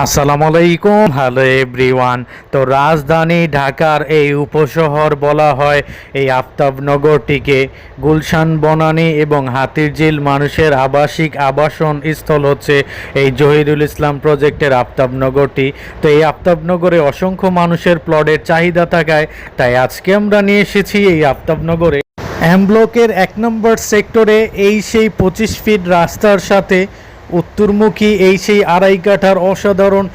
আসসালামু আলাইকুম। Hello everyone. তো রাজধানী ঢাকার এই উপশহর বলা হয় এই আফতাবনগরটিকে গুলশান, বনানী এবং হাতিরঝিল মানুষের আবাসিক আবাসন স্থল হচ্ছে এই জহিরুল ইসলাম প্রজেক্টের আফতাবনগরটি। তো এই আফতাবনগরে অসংখ্য মানুষের প্লটের চাহিদা থাকায় তাই আজকে আমরা নিয়ে এসেছি এই আফতাবনগরে। এম ব্লকের এক নম্বর সেক্টরে এই সেই পঁচিশ ফিট রাস্তার সাথে উত্তরমুখী এই সেই আড়াই কাঠার অসাধারণ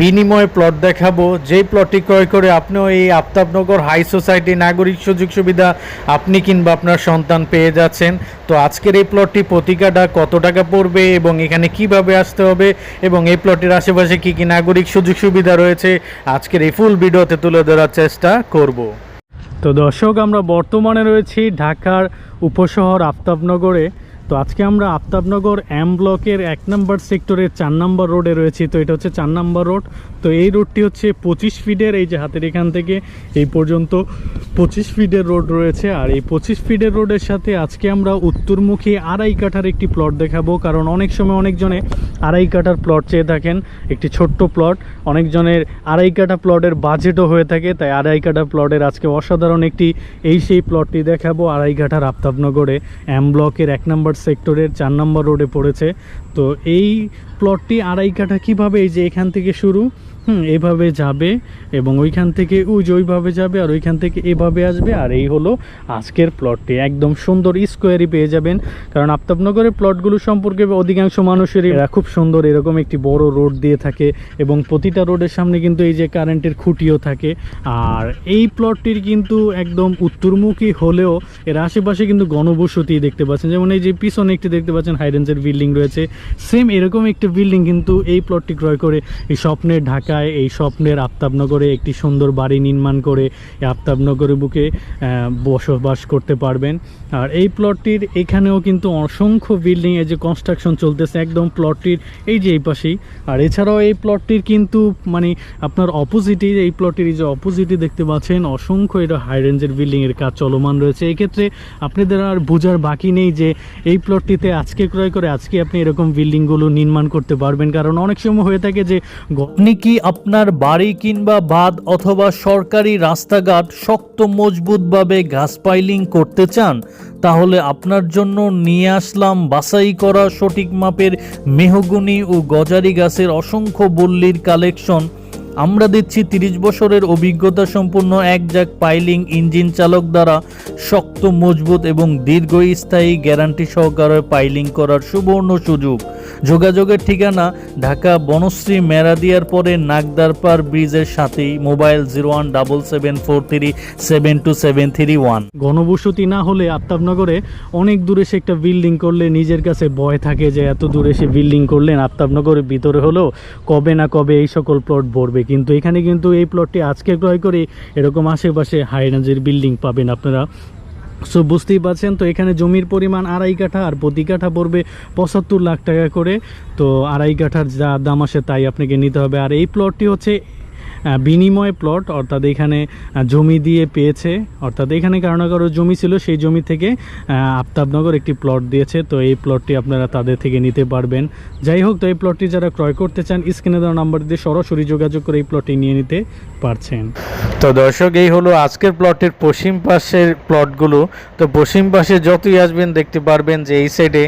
বিনিময় প্লট দেখাবো। যেই প্লটটি ক্রয় করে আপনিও এই আফতাবনগর হাই সোসাইটি নাগরিক সুযোগ সুবিধা আপনি কিংবা আপনার সন্তান পেয়ে যাচ্ছেন। তো আজকের এই প্লটটি প্রতিকাটা কত টাকা পড়বে এবং এখানে কীভাবে আসতে হবে এবং এই প্লটের আশেপাশে কি কি নাগরিক সুযোগ সুবিধা রয়েছে, আজকের এই ফুল ভিডিওতে তুলে ধরার চেষ্টা করব। তো দর্শক, আমরা বর্তমানে রয়েছি ঢাকার উপশহর আফতাবনগরে। তো আজকে আমরা আফতাবনগর এম ব্লকের এক নম্বর সেক্টরের চার নম্বর রোডে রয়েছি। তো এটা হচ্ছে চার নম্বর রোড। তো এই রোডটি হচ্ছে পঁচিশ ফিটের, এই যে হাতের এখান থেকে এই পর্যন্ত পঁচিশ ফিটের রোড রয়েছে। আর এই পঁচিশ ফিটের রোডের সাথে আজকে আমরা উত্তরমুখী আড়াই কাঠার একটি প্লট দেখাবো, কারণ অনেক সময় অনেকজনে আড়াই কাঠার প্লট চেয়ে থাকেন, একটি ছোট্ট প্লট অনেকজনের আড়াই কাঠা প্লটের বাজেটও হয়ে থাকে, তাই আড়াই কাঠা প্লটের আজকে অসাধারণ একটি এই সেই প্লটটি দেখাবো আড়াই কাঠার আফতাবনগরে এম ব্লকের এক নম্বর সেক্টরের চার নম্বর রোডে পড়েছে। তো এই প্লটটি আড়াই কাঠা কীভাবে এই যে এখান থেকে শুরু? হুম, এভাবে যাবে এবং ওইখান থেকে যে ওইভাবে যাবে আর ওইখান থেকে এভাবে আসবে। আর এই হলো আজকের প্লটটি একদম সুন্দর স্কোয়ারই পেয়ে যাবেন। কারণ আফতাবনগরের প্লটগুলো সম্পর্কে অধিকাংশ মানুষেরই এরা খুব সুন্দর এরকম একটি বড় রোড দিয়ে থাকে এবং প্রতিটা রোডের সামনে কিন্তু এই যে কারেন্টের খুঁটিও থাকে। আর এই প্লটটির কিন্তু একদম উত্তরমুখী হলেও এর আশেপাশে কিন্তু গণবসতি দেখতে পাচ্ছেন। যেমন এই যে পিছনে একটি দেখতে পাচ্ছেন হাইডেন্সের বিল্ডিং রয়েছে। সেম এরকম একটি বিল্ডিং কিন্তু এই প্লটটি ক্রয় করে এই স্বপ্নের ঢাকায় এই স্বপ্নের আফতাবনগরে একটি সুন্দর বাড়ি নির্মাণ করে আফতাবনগরের বুকে বসবাস করতে পারবেন। আর এই প্লটটির এখানেও কিন্তু অসংখ্য বিল্ডিং এই যে কনস্ট্রাকশন চলতেছে একদম প্লটটির, এই যে এই পাশেই। আর এছাড়াও এই প্লটটির কিন্তু মানে আপনার অপোজিটে এই প্লটের যে অপোজিটে দেখতে পাচ্ছেন, অসংখ্য এটা হাই রেঞ্জের বিল্ডিংয়ের কাজ চলমান রয়েছে। এক্ষেত্রে আপনাদের আর বোঝার বাকি নেই যে এই প্লটটিতে আজকে ক্রয় করে আজকে আপনি এরকম বিল্ডিংগুলো নির্মাণ করতে পারবেন। কারণ অনেক সময় হয়ে থাকে যে আপনি কি আপনার বাড়ি কিংবা বাঁধ অথবা সরকারি রাস্তাঘাট শক্ত, মজবুতভাবে ঘাস পাইলিং করতে চান, তাহলে আপনার জন্য নিয়ে আসলাম বাছাই করা সঠিক মাপের মেহগুনি ও গজারি গাছের অসংখ্য বল্লির কালেকশন। আমরা দিচ্ছি তিরিশ বছরের অভিজ্ঞতা সম্পন্ন এক জাক পাইলিং ইঞ্জিন চালক দ্বারা শক্ত, মজবুত এবং দীর্ঘস্থায়ী গ্যারান্টি সহকারে পাইলিং করার সুবর্ণ সুযোগ। যোগাযোগের ঠিকানা ঢাকা বনশ্রী মেরাদিয়ার পরে নাগদারপার ব্রিজের সাথেই mobile zero one double seven four three seven two seven three one. গণবসতি না হলে আফতাবনগরে অনেক দূরে সে একটা বিল্ডিং করলে নিজের কাছে ভয় থাকে যে এত দূরে সে বিল্ডিং করলেন আফতাবনগরের ভিতরে হলেও কবে না কবে এই সকল প্লট ভরবে কিন্তু এখানে কিন্তু এই প্লটটি আজকে ক্রয় করে এরকম আশেপাশে হাই রেঞ্জের বিল্ডিং পাবেন আপনারা। সো বুঝতেই পারছেন তো, এখানে জমির পরিমাণ আড়াই কাঠা আর প্রতি কাঠা পড়বে পঁচাত্তর লাখ টাকা করে। তো, আড়াই কাঠার যা দাম আসে তাই আপনাকে নিতে হবে। আর এই প্লটটি হচ্ছে বিনিময় প্লট অর্থাৎ এখানে জমি দিয়ে পেয়েছে। অর্থাৎ এখানে কারও না কারও জমি ছিল, সেই জমি থেকে আফতাবনগর একটি প্লট দিয়েছে। তো এই প্লটটি আপনারা তাদের থেকে নিতে পারবেন। যাই হোক, তো এই প্লটটি যারা ক্রয় করতে চান, স্ক্রিনে দেওয়া নাম্বার দিয়ে সরাসরি যোগাযোগ করে এই প্লটটি নিয়ে নিতে পারছেন। তো দর্শক, এই হলো আজকের প্লটের পশ্চিম পাশের প্লটগুলো তো পশ্চিম পাশে যতই আসবেন, দেখতে পারবেন যে এই সাইডে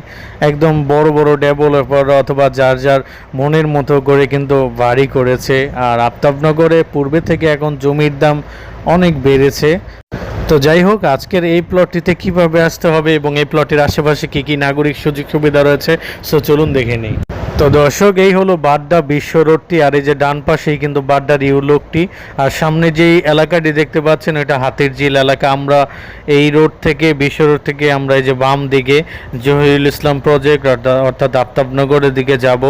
একদম বড় বড় ডেভেলপার অথবা যার যার মনের মতো করে কিন্তু বাড়ি করেছে। আর আফতাবনগরে পূর্বে থেকে এখন জমির দাম অনেক বেড়েছে। তো যাই হোক, আজকের এই প্লটটিতে কীভাবে আসতে হবে এবং এই প্লটের আশেপাশে কি কি নাগরিক সুযোগ সুবিধা রয়েছে সো চলুন দেখে নিই। তো দর্শক এই হলো বাড্ডা বিশ্ব রোডটি আর এই যে ডান পাশেই কিন্তু বাড্ডার ইউলোকটি আর সামনে যেই এলাকাটি দেখতে পাচ্ছেন এটা হাতির ঝিল এলাকা। আমরা এই রোড থেকে বিশ্ব রোড থেকে আমরা এই যে বাম দিকে জহিরুল ইসলাম প্রজেক্ট অর্থাৎ- আফতাবনগরের দিকে যাব।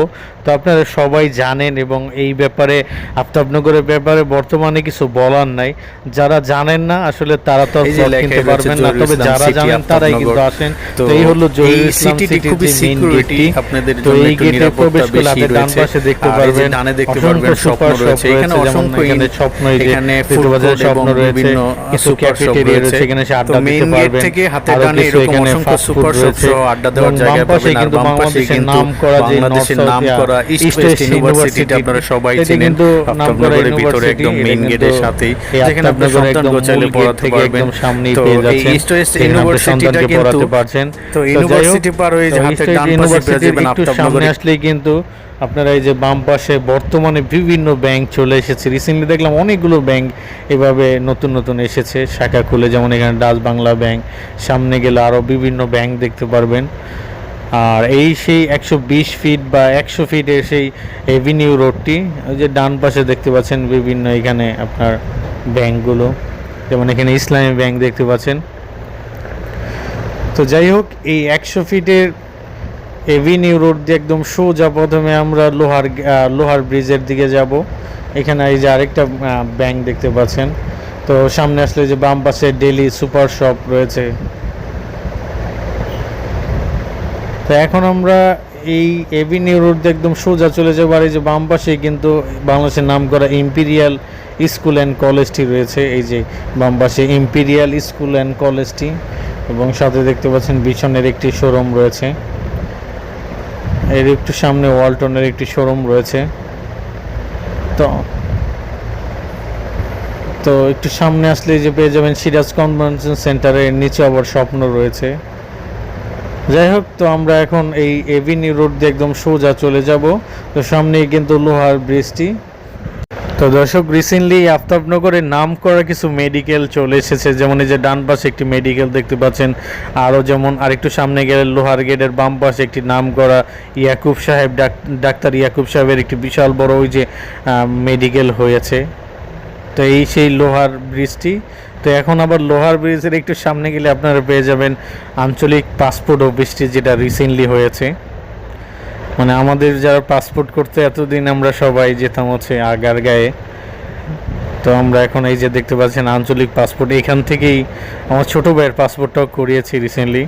তো আপনারা সবাই জানেন এবং এই ব্যাপারে আফতাবনগরের ব্যাপারে বর্তমানে কিছু বলার নাই। যারা জানেন না আসলে তারা তো কিনতে পারবেন না। তবে যারা জানেন তারাই কিন্তু আসেন তো এই হলো জহিরুল ইসলাম সিটির খুবই সিকিউরিটি আপনাদের জন্য গেটের প্রবেশ করলে আপনি ডান পাশে দেখতে পারবেন ডানে দেখতে পারবেন স্বপ্ন রয়েছে এখানে অসংখ্য এখানে স্বপ্ন এখানে court স্বপ্ন রয়েছে কিছু ক্যাফেটেরিয়া রয়েছে। এখানে তো আড্ডা দিতে পারবেন থেকে আরও ডানে এরকম অসংখ্য shop রয়েছে। সহ আড্ডা দেওয়ার জায়গা পাবেন। আর বাম পাশে কিন্তু বাংলাদেশের নাম করা East East West West University টা University আপনারা সবাই চিনেন। নাম ভিতরে একদম এর কিন্তু সাথেই, যেখানে আপনার আফতাবনগরের সন্তানকে একদম চাইলে মূল পড়াতে পারবেন। একদম সামনেই পেয়ে যাচ্ছেন East West সেখানে আপনার University টা সন্তানকে কিন্তু- পড়াতে পারছেন তো ইউনিভার্সিটি পার হয়ে যে তো ডান পাশে পেয়ে যাবেন আফতাবনগরে। আসলেই কিন্তু আপনারা এই যে বাম পাশে বর্তমানে বিভিন্ন ব্যাংক চলে এসেছে। রিসেন্টলি দেখলাম অনেকগুলো ব্যাংক এভাবে নতুন নতুন এসেছে। শাখা খুলে যেমন এখানে ডাচ বাংলা ব্যাংক, সামনে গেলে আরও বিভিন্ন ব্যাংক দেখতে পারবেন। আর এই সেই একশো বিশ ফিট বা একশো ফিটের সেই এভিনিউ রোডটি ওই যে ডান পাশে দেখতে পাচ্ছেন বিভিন্ন এখানে আপনার ব্যাংকগুলো। যেমন এখানে ইসলামী ব্যাংক দেখতে পাচ্ছেন। তো যাই হোক, এই একশো ফিটের এভিনিউ রোড দিয়ে একদম সোজা প্রথমে আমরা লোহার লোহার ব্রিজের দিকে যাব। এখানে এই যে আরেকটা ব্যাংক দেখতে পাচ্ছেন। তো সামনে আসলে যে বাম পাশে ডেলি সুপার শপ রয়েছে। তো এখন আমরা এই এভিনিউ রোড দিয়ে একদম সোজা চলে যাব আর এই যে বাম পাশে কিন্তু বাংলাদেশের নাম করা ইম্পিরিয়াল স্কুল অ্যান্ড কলেজটি রয়েছে। এই যে বাম পাশে ইম্পিরিয়াল স্কুল অ্যান্ড কলেজটি এবং সাথে দেখতে পাচ্ছেন বিছনের একটি শোরুম রয়েছে। এর একটু সামনে ওয়ালটনের একটি শোরুম রয়েছে। তো তো একটু সামনে আসলে যে পেয়ে যাবেন সিরাজ কনভেনশন সেন্টারের নিচে আবার স্বপ্ন রয়েছে। যাই হোক, তো আমরা এখন এই এভিনিউ রোড দিয়ে একদম সোজা চলে যাব। তো সামনেই কিন্তু লোহার ব্রিজটি। তো দর্শক রিসেন্টলি আফতাবনগরের নাম করা কিছু মেডিকেল চলে এসেছে। যেমন এই যে ডান পাশে একটি মেডিকেল দেখতে পাচ্ছেন, আরও যেমন আরেকটু সামনে গেলে লোহার গেটের বাম পাশে একটি নাম করা ইয়াকুব সাহেব, ডাক- ডাক্তার ইয়াকুব সাহেবের একটি বিশাল বড় ওই যে মেডিকেল হয়েছে। তো এই সেই লোহার ব্রিজটি তো এখন আবার লোহার ব্রিজের একটু সামনে গেলে আপনারা পেয়ে যাবেন আঞ্চলিক পাসপোর্ট অফিসটি যেটা রিসেন্টলি হয়েছে। মানে আমাদের যারা পাসপোর্ট করতে এতদিন আমরা সবাই যেতাম হচ্ছে আগার গায়ে তো আমরা এখন এই যে দেখতে পাচ্ছেন আঞ্চলিক পাসপোর্ট এখান থেকেই আমার ছোটো ভাইয়ের পাসপোর্টটাও করিয়েছি রিসেন্টলি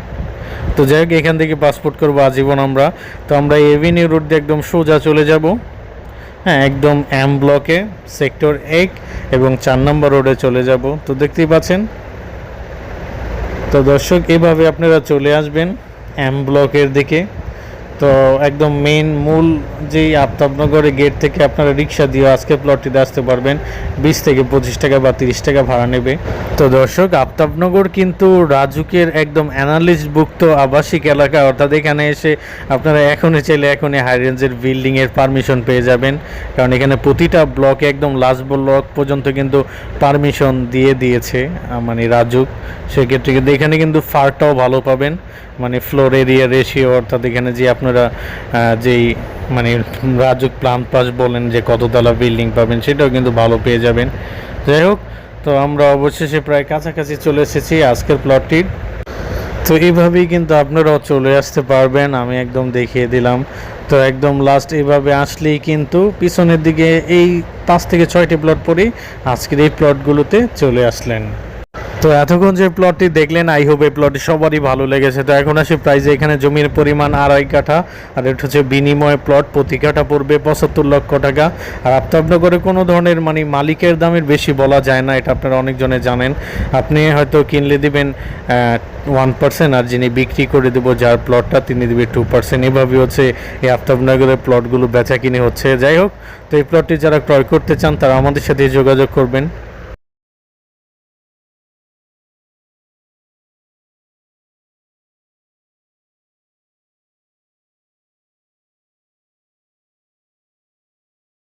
তো যাই হোক, এখান থেকে পাসপোর্ট করব আজীবন আমরা। তো আমরা এভিনিউ রোড দিয়ে একদম সোজা চলে যাব। হ্যাঁ একদম এম ব্লকে সেক্টর এক এবং চার নম্বর রোডে চলে যাব। তো দেখতেই পাচ্ছেন। তো দর্শক, এভাবে আপনারা চলে আসবেন এম ব্লকের দিকে। তো একদম মেইন মূল যেই আফতাবনগরের গেট থেকে আপনারা রিক্সা দিয়ে আজকে প্লটটিতে আসতে পারবেন। বিশ থেকে পঁচিশ টাকা বা তিরিশ টাকা ভাড়া নেবে। তো দর্শক, আফতাবনগর কিন্তু রাজুকের একদম অ্যানালিস্টভুক্ত আবাসিক এলাকা। অর্থাৎ এখানে এসে আপনারা এখনই চাইলে এখনই হাই রেঞ্জের বিল্ডিংয়ের পারমিশন পেয়ে যাবেন। কারণ এখানে প্রতিটা ব্লকে একদম লাস্ট ব্লক পর্যন্ত কিন্তু পারমিশন দিয়ে দিয়েছে মানে রাজুক। সেক্ষেত্রে কিন্তু এখানে কিন্তু ফারটাও ভালো পাবেন। মানে ফ্লোর এরিয়া রেশিও অর্থাৎ এখানে যে আপনারা আহ, যেই মানে রাজুক প্লান পাস বলেন যে কততলা বিল্ডিং পাবেন সেটাও কিন্তু ভালো পেয়ে যাবেন। যাই হোক তো আমরা অবশেষে প্রায় কাছাকাছি চলে এসেছি আজকের প্লটটির তো এইভাবেই কিন্তু আপনারাও চলে আসতে পারবেন আমি একদম দেখিয়ে দিলাম। তো একদম লাস্ট এইভাবে আসলেই কিন্তু পিছনের দিকে এই পাঁচ থেকে ছয়টি প্লট পরেই আজকের এই প্লটগুলোতে চলে আসলেন। তো এতক্ষণ যে প্লটটি দেখলেন আই হোপ এই প্লটটি সবারই ভালো লেগেছে। তো এখন আসি প্রাইজে এখানে জমির পরিমাণ আড়াই কাঠা, আর এটা হচ্ছে বিনিময় প্লট প্রতি কাঠা পড়বে পঁচাত্তর লক্ষ টাকা। আর আফতাবনগরে কোনো ধরনের মানে মালিকের দামের বেশি বলা যায় না, এটা আপনারা অনেকজনে জানেন। আপনি হয়তো কিনলে দিবেন ওয়ান পার্সেন্ট আর যিনি বিক্রি করে দেবো যার প্লটটা তিনি দিবে টু পার্সেন্ট এভাবে হচ্ছে এই আফতাবনগরের প্লটগুলো বেচা কিনে হচ্ছে। যাই হোক, তো এই প্লটটি যারা ক্রয় করতে চান, তারা আমাদের সাথে যোগাযোগ করবেন।